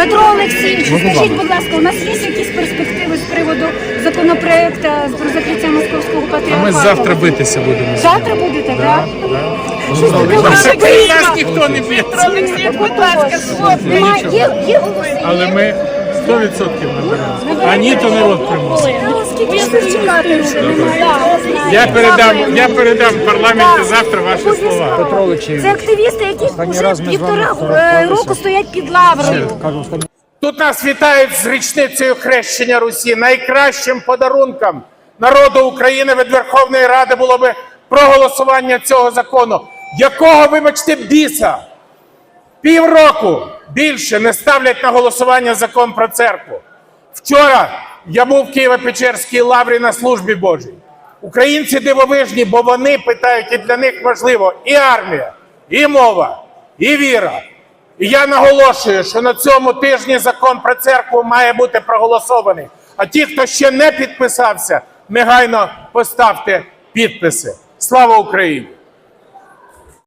Петро Олексійович, скажіть, будь ласка, у нас є якісь перспективи з приводу законопроекту про закриття московського А патріархату? ми завтра битися будемо. Завтра будете, так? Нас ніхто не б'є. будь ласка, є, є голоси. Але ми 100% наберемо. А ні, то народ примусить. Скільки чекати? Я передам, я передам парламенті завтра ваші слова. Це активісти, які вже півтора е, року стоять під лаврою. Тут нас вітають з річницею хрещення Русі. Найкращим подарунком народу України від Верховної Ради було би проголосування цього закону. Якого, вибачте, біса? Півроку більше не ставлять на голосування закон про церкву. Вчора я був в Києво-Печерській лаврі на службі Божій. Українці дивовижні, бо вони питають, і для них важливо і армія, і мова, і віра. І я наголошую, що на цьому тижні закон про церкву має бути проголосований. А ті, хто ще не підписався, негайно поставте підписи. Слава Україні!